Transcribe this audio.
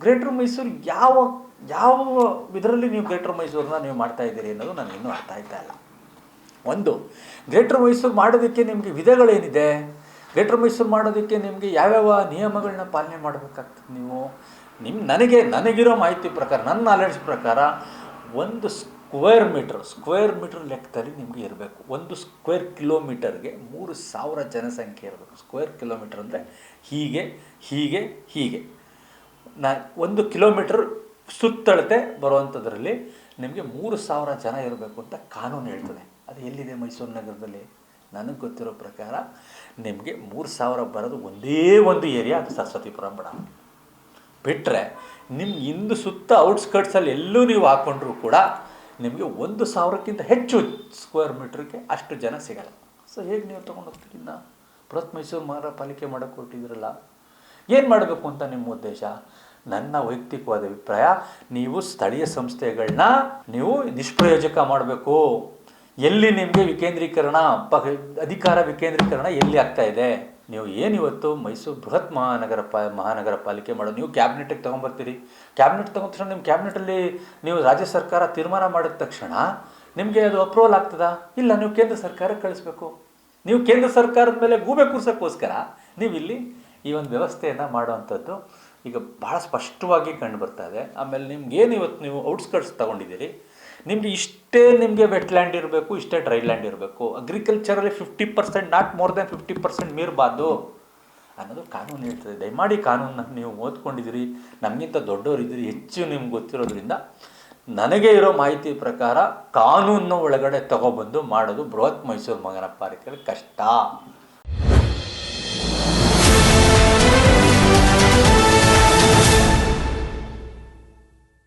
Greater Mysuru ಯಾವ ಯಾವ ಇದರಲ್ಲಿ ನೀವು ಗ್ರೇಟರ್ ಮೈಸೂರನ್ನ ನೀವು ಮಾಡ್ತಾ ಇದ್ದೀರಿ ಅನ್ನೋದು ನನಗಿನ್ನೂ ಅರ್ಥ ಆಯ್ತಾ ಇಲ್ಲ. ಒಂದು, ಗ್ರೇಟರ್ ಮೈಸೂರು ಮಾಡೋದಕ್ಕೆ ನಿಮಗೆ ವಿಧಗಳೇನಿದೆ? ಗ್ರೇಟರ್ ಮೈಸೂರು ಮಾಡೋದಕ್ಕೆ ನಿಮಗೆ ಯಾವ್ಯಾವ ನಿಯಮಗಳನ್ನ ಪಾಲನೆ ಮಾಡಬೇಕಾಗ್ತದೆ ನೀವು? ನಿಮ್ಮ ನನಗೆ, ನನಗಿರೋ ಮಾಹಿತಿ ಪ್ರಕಾರ, ನನ್ನ ನಾಲೆಡ್ಜ್ ಪ್ರಕಾರ ಒಂದು ಸ್ಕ್ವೇರ್ ಮೀಟ್ರ್ ಸ್ಕ್ವೇರ್ ಮೀಟ್ರ್ ಲೆಕ್ಕದಲ್ಲಿ ನಿಮಗೆ ಇರಬೇಕು. ಒಂದು ಸ್ಕ್ವೇರ್ ಕಿಲೋಮೀಟರ್ಗೆ ಮೂರು ಸಾವಿರ ಜನಸಂಖ್ಯೆ ಇರಬೇಕು. ಸ್ಕ್ವೇರ್ ಕಿಲೋಮೀಟರ್ ಅಂದರೆ ಹೀಗೆ ಹೀಗೆ ಹೀಗೆ. ನಾ, ಒಂದು ಕಿಲೋಮೀಟರ್ ಸುತ್ತಳತೆ ಬರುವಂಥದ್ರಲ್ಲಿ ನಿಮಗೆ ಮೂರು ಸಾವಿರ ಜನ ಇರಬೇಕು ಅಂತ ಕಾನೂನು ಹೇಳ್ತದೆ. ಅದು ಎಲ್ಲಿದೆ ಮೈಸೂರು ನಗರದಲ್ಲಿ? ನನಗೆ ಗೊತ್ತಿರೋ ಪ್ರಕಾರ ನಿಮಗೆ ಮೂರು ಸಾವಿರ ಬರೋದು ಒಂದೇ ಒಂದು ಏರಿಯಾ, ಅದು ಸರಸ್ವತಿಪುರ ಬಡ ಬಿಟ್ಟರೆ ನಿಮ್ಮ ಇಂದು ಸುತ್ತ ಔಟ್ಸ್ಕರ್ಟ್ಸಲ್ಲಿ ಎಲ್ಲೂ ನೀವು ಹಾಕ್ಕೊಂಡ್ರೂ ಕೂಡ ನಿಮಗೆ ಒಂದು ಸಾವಿರಕ್ಕಿಂತ ಹೆಚ್ಚು ಸ್ಕ್ವೇರ್ ಮೀಟ್ರಿಗೆ ಅಷ್ಟು ಜನ ಸಿಗಲ್ಲ. ಸೊ ಹೇಗೆ ನೀವು ತೊಗೊಂಡು ಹೋಗ್ತೀರಿ ಇನ್ನು? ಬೃಹತ್ ಮೈಸೂರು ಮಹಾರ ಪಾಲಿಕೆ ಮಾಡೋಕ್ಕೆ ಹೊರಟಿದ್ರಲ್ಲ. ಏನು ಮಾಡಬೇಕು ಅಂತ ನಿಮ್ಮ ಉದ್ದೇಶ? ನನ್ನ ವೈಯಕ್ತಿಕವಾದ ಅಭಿಪ್ರಾಯ, ನೀವು ಸ್ಥಳೀಯ ಸಂಸ್ಥೆಗಳನ್ನ ನೀವು ನಿಷ್ಪ್ರಯೋಜಕ ಮಾಡಬೇಕು. ಎಲ್ಲಿ ನಿಮಗೆ ವಿಕೇಂದ್ರೀಕರಣ ಅಧಿಕಾರ ವಿಕೇಂದ್ರೀಕರಣ ಎಲ್ಲಿ ಆಗ್ತಾ ಇದೆ? ನೀವು ಏನು ಇವತ್ತು ಮೈಸೂರು ಬೃಹತ್ ಮಹಾನಗರ ಪ, ಮಹಾನಗರ ಪಾಲಿಕೆ ಮಾಡೋದು ನೀವು ಕ್ಯಾಬಿನೆಟಿಗೆ ತೊಗೊಂಬರ್ತೀರಿ. ಕ್ಯಾಬಿನೆಟ್ ತೊಗೊಂಡ ತಕ್ಷಣ ನಿಮ್ಮ ಕ್ಯಾಬಿನೆಟಲ್ಲಿ ನೀವು ರಾಜ್ಯ ಸರ್ಕಾರ ತೀರ್ಮಾನ ಮಾಡಿದ ತಕ್ಷಣ ನಿಮಗೆ ಅದು ಅಪ್ರೂವಲ್ ಆಗ್ತದಾ? ಇಲ್ಲ, ನೀವು ಕೇಂದ್ರ ಸರ್ಕಾರಕ್ಕೆ ಕಳಿಸ್ಬೇಕು. ನೀವು ಕೇಂದ್ರ ಸರ್ಕಾರದ ಮೇಲೆ ಗೂಬೆ ಕೂರ್ಸೋಕ್ಕೋಸ್ಕರ ನೀವು ಇಲ್ಲಿ ಈ ಒಂದು ವ್ಯವಸ್ಥೆಯನ್ನು ಮಾಡುವಂಥದ್ದು ಈಗ ಭಾಳ ಸ್ಪಷ್ಟವಾಗಿ ಕಂಡು ಬರ್ತಾ ಇದೆ. ಆಮೇಲೆ ನಿಮ್ಗೆ ಏನು ಇವತ್ತು ನೀವು ಔಟ್ಸ್ಕರ್ಟ್ಸ್ ತೊಗೊಂಡಿದ್ದೀರಿ? ನಿಮಗೆ ಇಷ್ಟೇ ನಿಮಗೆ ವೆಟ್ಲ್ಯಾಂಡ್ ಇರಬೇಕು, ಇಷ್ಟೇ ಡ್ರೈ ಲ್ಯಾಂಡ್ ಇರಬೇಕು. ಅಗ್ರಿಕಲ್ಚರಲ್ಲಿ fifty percent not more than fifty percent ಮೀರಬಾರ್ದು ಅನ್ನೋದು ಕಾನೂನು ಹೇಳ್ತದೆ. ದಯಮಾಡಿ ಕಾನೂನನ್ನ ನೀವು ಓದ್ಕೊಂಡಿದ್ದೀರಿ. ನಮಗಿಂತ ದೊಡ್ಡವರಿದ್ದೀರಿ. ಹೆಚ್ಚು ನಿಮ್ಗೆ ಗೊತ್ತಿರೋದ್ರಿಂದ ನನಗೆ ಇರೋ ಮಾಹಿತಿ ಪ್ರಕಾರ ಕಾನೂನು ಒಳಗಡೆ ತಗೊಬಂದು ಮಾಡೋದು ಬೃಹತ್ ಮೈಸೂರು ಮಗನ ಪಾಲಿಕೆಯಲ್ಲಿ ಕಷ್ಟ.